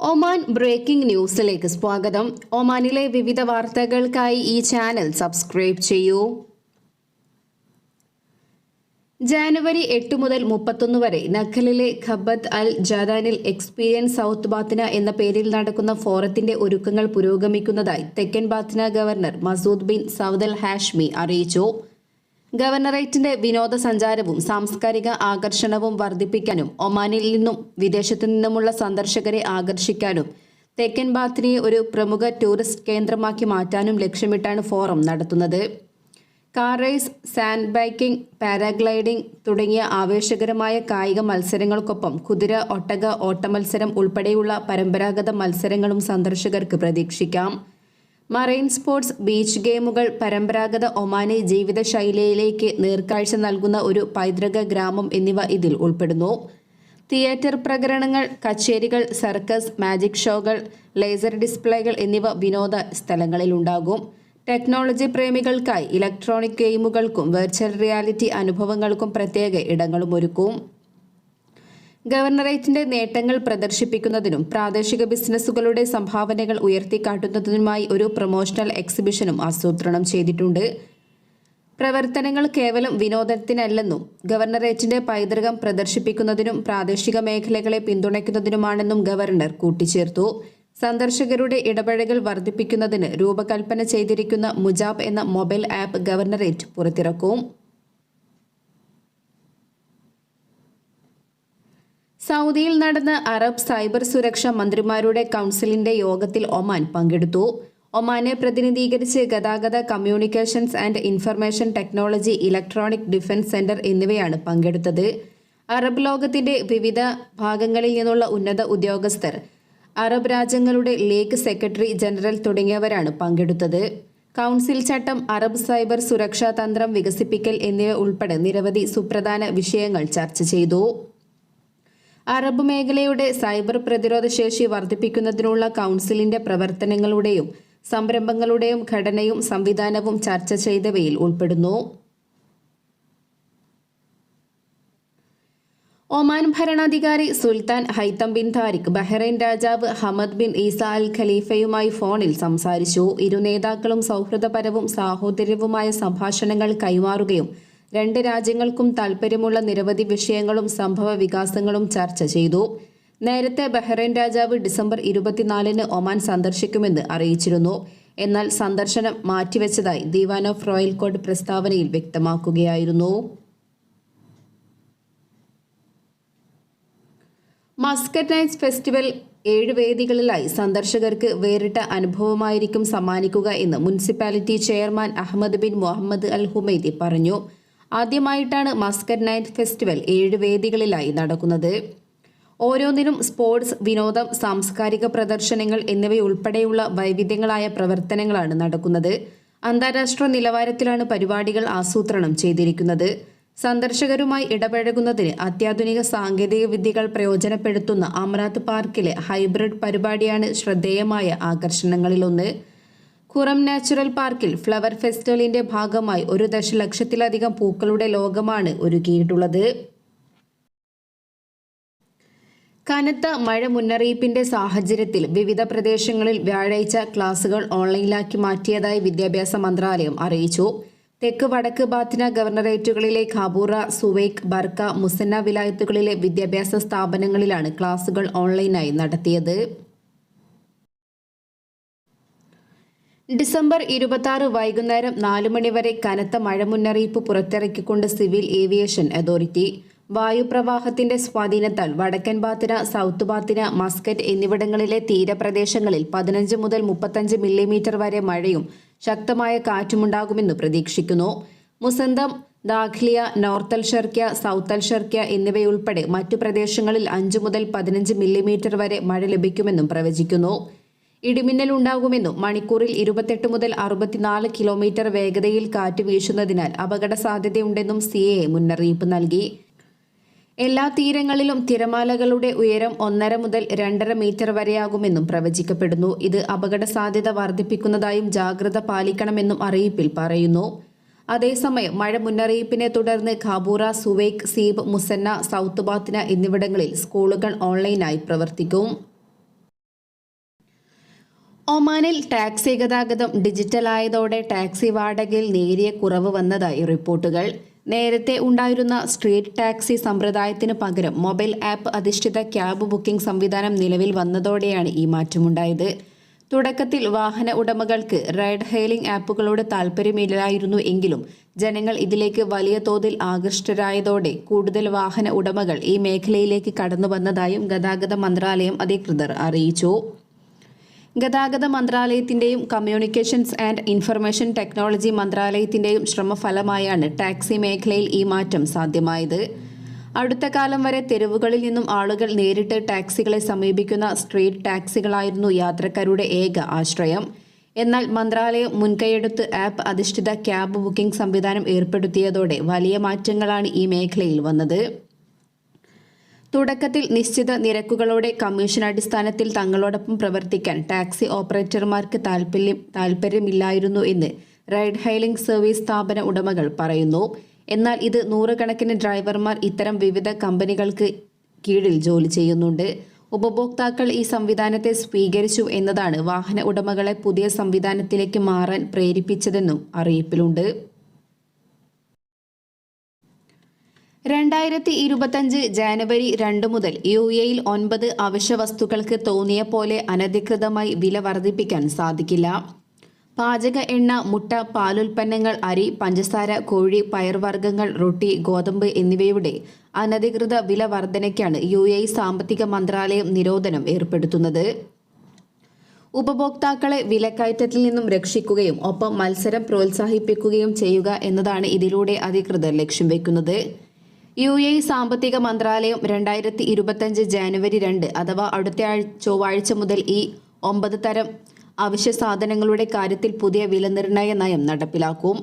Oman breaking ന്യൂസിലേക്ക് സ്വാഗതം. ഒമാനിലെ വിവിധ വാർത്തകൾക്കായി ഈ ചാനൽ സബ്സ്ക്രൈബ് ചെയ്യൂ. ജാനുവരി എട്ട് മുതൽ മുപ്പത്തൊന്ന് വരെ നഖലിലെ ഖബത്ത് അൽ ജാദാനിൽ എക്സ്പീരിയൻസ് സൗത്ത് ബാത്തിന എന്ന പേരിൽ നടക്കുന്ന ഫോറത്തിന്റെ ഒരുക്കങ്ങൾ പുരോഗമിക്കുന്നതായി തെക്കൻ ബാത്തിന ഗവർണർ മസൂദ് ബിൻ സൗദൽ ഹാഷ്മി അറിയിച്ചു. ഗവർണറേറ്റിന്റെ വിനോദസഞ്ചാരവും സാംസ്കാരിക ആകർഷണവും വർദ്ധിപ്പിക്കാനും ഒമാനിൽ നിന്നും വിദേശത്തു നിന്നുമുള്ള സന്ദർശകരെ ആകർഷിക്കാനും തെക്കൻ ബാത്രിയെ ഒരു പ്രമുഖ ടൂറിസ്റ്റ് കേന്ദ്രമാക്കി മാറ്റാനും ലക്ഷ്യമിട്ടാണ് ഫോറം നടത്തുന്നത്. Car race sand biking paragliding തുടങ്ങിയ ആവേശകരമായ കായിക മത്സരങ്ങൾക്കൊപ്പം കുതിര ഒട്ടക ഓട്ടമത്സരം ഉൾപ്പെടെയുള്ള പരമ്പരാഗത മത്സരങ്ങളും സന്ദർശകർക്ക് പ്രതീക്ഷിക്കാം. മറൈൻ സ്പോർട്സ് ബീച്ച് ഗെയിമുകൾ പരമ്പരാഗത ഒമാനി ജീവിതശൈലിയിലേക്ക് നേർക്കാഴ്ച നൽകുന്ന ഒരു പൈതൃക ഗ്രാമം എന്നിവ ഇതിൽ ഉൾപ്പെടുന്നു. തിയേറ്റർ പ്രകടനങ്ങൾ കച്ചേരികൾ സർക്കസ് മാജിക് ഷോകൾ ലേസർ ഡിസ്പ്ലേകൾ എന്നിവ വിനോദ സ്ഥലങ്ങളിലുണ്ടാകും. ടെക്നോളജി പ്രേമികൾക്കായി ഇലക്ട്രോണിക് ഗെയിമുകൾക്കും വെർച്വൽ റിയാലിറ്റി അനുഭവങ്ങൾക്കും പ്രത്യേക ഇടങ്ങളും ഒരുക്കും. ഗവർണറേറ്റിന്റെ നേട്ടങ്ങൾ പ്രദർശിപ്പിക്കുന്നതിനും പ്രാദേശിക ബിസിനസ്സുകളുടെ സംഭാവനകൾ ഉയർത്തിക്കാട്ടുന്നതിനുമായി ഒരു പ്രൊമോഷണൽ എക്സിബിഷനും ആസൂത്രണം ചെയ്തിട്ടുണ്ട്. പ്രവർത്തനങ്ങൾ കേവലം വിനോദത്തിനല്ലെന്നും ഗവർണറേറ്റിന്റെ പൈതൃകം പ്രദർശിപ്പിക്കുന്നതിനും പ്രാദേശിക മേഖലകളെ പിന്തുണയ്ക്കുന്നതിനുമാണെന്നും ഗവർണർ കൂട്ടിച്ചേർത്തു. സന്ദർശകരുടെ ഇടപഴകൽ വർദ്ധിപ്പിക്കുന്നതിന് രൂപകൽപ്പന ചെയ്തിരിക്കുന്ന മുജാബ് എന്ന മൊബൈൽ ആപ്പ് ഗവർണറേറ്റ് പുറത്തിറക്കും. സൗദിയിൽ നടന്ന അറബ് സൈബർ സുരക്ഷാ മന്ത്രിമാരുടെ കൗൺസിലിന്റെ യോഗത്തിൽ ഒമാൻ പങ്കെടുത്തു. ഒമാനെ പ്രതിനിധീകരിച്ച് ഗതാഗത communications and information technology electronic defence centre എന്നിവയാണ് പങ്കെടുത്തത്. അറബ് ലോകത്തിന്റെ വിവിധ ഭാഗങ്ങളിൽ നിന്നുള്ള ഉന്നത ഉദ്യോഗസ്ഥർ അറബ് രാജ്യങ്ങളുടെ ലീഗ് സെക്രട്ടറി ജനറൽ തുടങ്ങിയവരാണ് പങ്കെടുത്തത്. കൗൺസിൽ ചട്ടം അറബ് സൈബർ സുരക്ഷാ തന്ത്രം വികസിപ്പിക്കൽ എന്നിവ ഉൾപ്പെടെ നിരവധി സുപ്രധാന വിഷയങ്ങൾ ചർച്ച ചെയ്തു. അറബ് മേഖലയുടെ സൈബർ പ്രതിരോധ ശേഷി വർദ്ധിപ്പിക്കുന്നതിനുള്ള കൗൺസിലിന്റെ പ്രവർത്തനങ്ങളുടെയും സംരംഭങ്ങളുടെയും ഘടനയും സംവിധാനവും ചർച്ച ചെയ്തവയിൽ ഉൾപ്പെടുന്നു. ഒമാൻ ഭരണാധികാരി sultan Haitham bin Tariq Bahrain രാജാവ് ഹമദ് ബിൻ ഈസ അൽ ഖലീഫയുമായി ഫോണിൽ സംസാരിച്ചു. ഇരു നേതാക്കളും സൗഹൃദപരവും സാഹോദര്യവുമായ സംഭാഷണങ്ങൾ കൈമാറുകയും രണ്ട് രാജ്യങ്ങൾക്കും താൽപ്പര്യമുള്ള നിരവധി വിഷയങ്ങളും സംഭവ വികാസങ്ങളും ചർച്ച ചെയ്തു. നേരത്തെ ബഹ്റൈൻ രാജാവ് ഡിസംബർ ഇരുപത്തിനാലിന് ഒമാൻ സന്ദർശിക്കുമെന്ന് അറിയിച്ചിരുന്നു. എന്നാൽ സന്ദർശനം മാറ്റിവെച്ചതായി ദിവാൻ ഓഫ് റോയൽ കോഡ് പ്രസ്താവനയിൽ വ്യക്തമാക്കുകയായിരുന്നു. മസ്കറ്റ് നൈറ്റ്സ് ഫെസ്റ്റിവൽ ഏഴ് വേദികളിലായി സന്ദർശകർക്ക് വേറിട്ട അനുഭവമായിരിക്കും സമ്മാനിക്കുക എന്ന് municipality chairman Ahmed bin Muhammad al Humaidi പറഞ്ഞു. ആദ്യമായിട്ടാണ് മസ്കറ്റ് നൈറ്റ് ഫെസ്റ്റിവൽ ഏഴ് വേദികളിലായി നടക്കുന്നത്. ഓരോന്നിനും സ്പോർട്സ് വിനോദം സാംസ്കാരിക പ്രദർശനങ്ങൾ എന്നിവയുൾപ്പെടെയുള്ള വൈവിധ്യങ്ങളായ പ്രവർത്തനങ്ങളാണ് നടക്കുന്നത്. അന്താരാഷ്ട്ര നിലവാരത്തിലാണ് പരിപാടികൾ ആസൂത്രണം ചെയ്തിരിക്കുന്നത്. സന്ദർശകരുമായി ഇടപഴകുന്നതിന് അത്യാധുനിക സാങ്കേതിക വിദ്യകൾ പ്രയോജനപ്പെടുത്തുന്ന അമറാത്ത് പാർക്കിലെ ഹൈബ്രിഡ് പരിപാടിയാണ് ശ്രദ്ധേയമായ ആകർഷണങ്ങളിലൊന്ന്. ഖുറം നാച്ചുറൽ പാർക്കിൽ ഫ്ലവർ ഫെസ്റ്റിവലിന്റെ ഭാഗമായി ഒരു ദശലക്ഷത്തിലധികം പൂക്കളുടെ ലോകമാണ് ഒരുക്കിയിട്ടുള്ളത്. കനത്ത മഴ മുന്നറിയിപ്പിന്റെ സാഹചര്യത്തിൽ വിവിധ പ്രദേശങ്ങളിൽ വ്യാഴാഴ്ച ക്ലാസുകൾ ഓൺലൈനിലാക്കി മാറ്റിയതായി വിദ്യാഭ്യാസ മന്ത്രാലയം അറിയിച്ചു. തെക്ക് വടക്ക് ബാത്തിന ഗവർണറേറ്റുകളിലെ ഖാബൂറ സുവൈക്ക് ബർക്ക മുസന്ന വിലായത്തുകളിലെ വിദ്യാഭ്യാസ സ്ഥാപനങ്ങളിലാണ് ക്ലാസുകൾ ഓൺലൈനായി നടത്തിയത്. ഡിസംബർ ഇരുപത്തി ആറ് വൈകുന്നേരം നാലു മണിവരെ കനത്ത മഴ മുന്നറിയിപ്പ് പുറത്തിറക്കിക്കൊണ്ട് സിവിൽ ഏവിയേഷൻ അതോറിറ്റി. വായുപ്രവാഹത്തിന്റെ സ്വാധീനത്താൽ വടക്കൻ ബാത്തിന സൗത്ത് ബാത്തിന മസ്കറ്റ് എന്നിവിടങ്ങളിലെ തീരപ്രദേശങ്ങളിൽ പതിനഞ്ച് മുതൽ മുപ്പത്തഞ്ച് മില്ലിമീറ്റർ വരെ മഴയും ശക്തമായ കാറ്റുമുണ്ടാകുമെന്ന് പ്രതീക്ഷിക്കുന്നു. മുസന്തം ദാഖ്ലിയ നോർത്തൽ ഷർക്കിയ സൗത്തൽ ഷർക്കിയ എന്നിവയുൾപ്പെടെ മറ്റു പ്രദേശങ്ങളിൽ അഞ്ചു മുതൽ പതിനഞ്ച് മില്ലിമീറ്റർ വരെ മഴ ലഭിക്കുമെന്നും പ്രവചിക്കുന്നു. ഇടിമിന്നൽ ഉണ്ടാകുമെന്നും മണിക്കൂറിൽ ഇരുപത്തെട്ട് മുതൽ അറുപത്തിനാല് കിലോമീറ്റർ വേഗതയിൽ കാറ്റ് വീശുന്നതിനാൽ അപകട സാധ്യതയുണ്ടെന്നും സി എ മുന്നറിയിപ്പ് നൽകി. എല്ലാ തീരങ്ങളിലും തിരമാലകളുടെ ഉയരം ഒന്നര മുതൽ രണ്ടര മീറ്റർ വരെയാകുമെന്നും പ്രവചിക്കപ്പെടുന്നു. ഇത് അപകട സാധ്യത വർദ്ധിപ്പിക്കുന്നതായും ജാഗ്രത പാലിക്കണമെന്നും അറിയിപ്പിൽ പറയുന്നു. അതേസമയം മഴ മുന്നറിയിപ്പിനെ തുടർന്ന് Khaboura Suwaiq Seeb Musannah south Batinah എന്നിവിടങ്ങളിൽ സ്കൂളുകൾ ഓൺലൈനായി പ്രവർത്തിക്കും. ഒമാനിൽ ടാക്സി ഗതാഗതം ഡിജിറ്റലായതോടെ ടാക്സി വാടകയിൽ നേരിയ കുറവ് വന്നതായി റിപ്പോർട്ടുകൾ. നേരത്തെ ഉണ്ടായിരുന്ന സ്ട്രീറ്റ് ടാക്സി സമ്പ്രദായത്തിന് പകരം മൊബൈൽ ആപ്പ് അധിഷ്ഠിത ക്യാബ് ബുക്കിംഗ് സംവിധാനം നിലവിൽ വന്നതോടെയാണ് ഈ മാറ്റമുണ്ടായത്. തുടക്കത്തിൽ വാഹന ഉടമകൾക്ക് റൈഡ് ഹെയിലിംഗ് ആപ്പുകളോട് താൽപ്പര്യമില്ലായിരുന്നു എങ്കിലും ജനങ്ങൾ ഇതിലേക്ക് വലിയ തോതിൽ ആകൃഷ്ടരായതോടെ കൂടുതൽ വാഹന ഉടമകൾ ഈ മേഖലയിലേക്ക് കടന്നു വന്നതായും ഗതാഗത മന്ത്രാലയം അധികൃതർ അറിയിച്ചു. ഗതാഗത മന്ത്രാലയത്തിന്റെയും കമ്മ്യൂണിക്കേഷൻസ് ആൻഡ് ഇൻഫർമേഷൻ ടെക്നോളജി മന്ത്രാലയത്തിന്റെയും ശ്രമഫലമായാണ് ടാക്സി മേഖലയിൽ ഈ മാറ്റം സാധ്യമായത്. അടുത്ത കാലം വരെ തെരുവുകളിൽ നിന്നും ആളുകൾ നേരിട്ട് ടാക്സികളെ സമീപിക്കുന്ന സ്ട്രീറ്റ് ടാക്സികളായിരുന്നു യാത്രക്കാരുടെ ഏക ആശ്രയം. എന്നാൽ മന്ത്രാലയം മുൻകൈയെടുത്ത് ആപ്പ് അധിഷ്ഠിത ക്യാബ് ബുക്കിംഗ് സംവിധാനം ഏർപ്പെടുത്തിയതോടെ വലിയ മാറ്റങ്ങളാണ് ഈ മേഖലയിൽ വന്നത്. തുടക്കത്തിൽ നിശ്ചിത നിരക്കുകളോടെ കമ്മീഷൻ അടിസ്ഥാനത്തിൽ തങ്ങളോടൊപ്പം പ്രവർത്തിക്കാൻ ടാക്സി ഓപ്പറേറ്റർമാർക്ക് താൽപ്പര്യം താൽപ്പര്യമില്ലായിരുന്നു എന്ന് റൈഡ് ഹൈലിംഗ് സർവീസ് സ്ഥാപന ഉടമകൾ പറയുന്നു. എന്നാൽ ഇത് നൂറുകണക്കിന് ഡ്രൈവർമാർ ഇത്തരം വിവിധ കമ്പനികൾക്ക് കീഴിൽ ജോലി ചെയ്യുന്നുണ്ട്. ഉപഭോക്താക്കൾ ഈ സംവിധാനത്തെ സ്വീകരിച്ചു എന്നതാണ് വാഹന ഉടമകളെ പുതിയ സംവിധാനത്തിലേക്ക് മാറാൻ പ്രേരിപ്പിച്ചതെന്നും അറിയിപ്പിലുണ്ട്. രണ്ടായിരത്തി ഇരുപത്തഞ്ച് ജാനുവരി രണ്ട് മുതൽ യു എയിൽ ഒൻപത് അവശ്യ വസ്തുക്കൾക്ക് തോന്നിയ പോലെ അനധികൃതമായി വില വർദ്ധിപ്പിക്കാൻ സാധിക്കില്ല. പാചക എണ്ണ മുട്ട പാലുൽപ്പന്നങ്ങൾ അരി പഞ്ചസാര കോഴി പയർവർഗങ്ങൾ റൊട്ടി ഗോതമ്പ് എന്നിവയുടെ അനധികൃത വില വർധനയ്ക്കാണ് യു എ സാമ്പത്തിക മന്ത്രാലയം നിരോധനം ഏർപ്പെടുത്തുന്നത്. ഉപഭോക്താക്കളെ വിലക്കയറ്റത്തിൽ നിന്നും രക്ഷിക്കുകയും ഒപ്പം മത്സരം പ്രോത്സാഹിപ്പിക്കുകയും ചെയ്യുക എന്നതാണ് ഇതിലൂടെ അധികൃതർ ലക്ഷ്യം വെക്കുന്നത്. യു എ സാമ്പത്തിക മന്ത്രാലയം രണ്ടായിരത്തി ഇരുപത്തഞ്ച് ജാനുവരി രണ്ട് അഥവാ അടുത്ത ചൊവ്വാഴ്ച മുതൽ ഈ ഒമ്പത് തരം അവശ്യ സാധനങ്ങളുടെ കാര്യത്തിൽ പുതിയ വിലനിർണയ നയം നടപ്പിലാക്കും.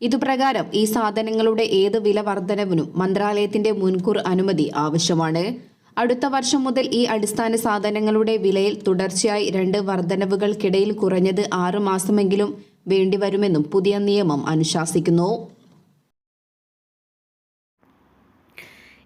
ഇതുപ്രകാരം ഈ സാധനങ്ങളുടെ ഏത് വില വർധനവിനും മന്ത്രാലയത്തിന്റെ മുൻകൂർ അനുമതി ആവശ്യമാണ്. അടുത്ത വർഷം മുതൽ ഈ അടിസ്ഥാന സാധനങ്ങളുടെ വിലയിൽ തുടർച്ചയായി രണ്ട് വർധനവുകൾക്കിടയിൽ കുറഞ്ഞത് ആറ് മാസമെങ്കിലും വേണ്ടിവരുമെന്നും പുതിയ നിയമം അനുശാസിക്കുന്നു.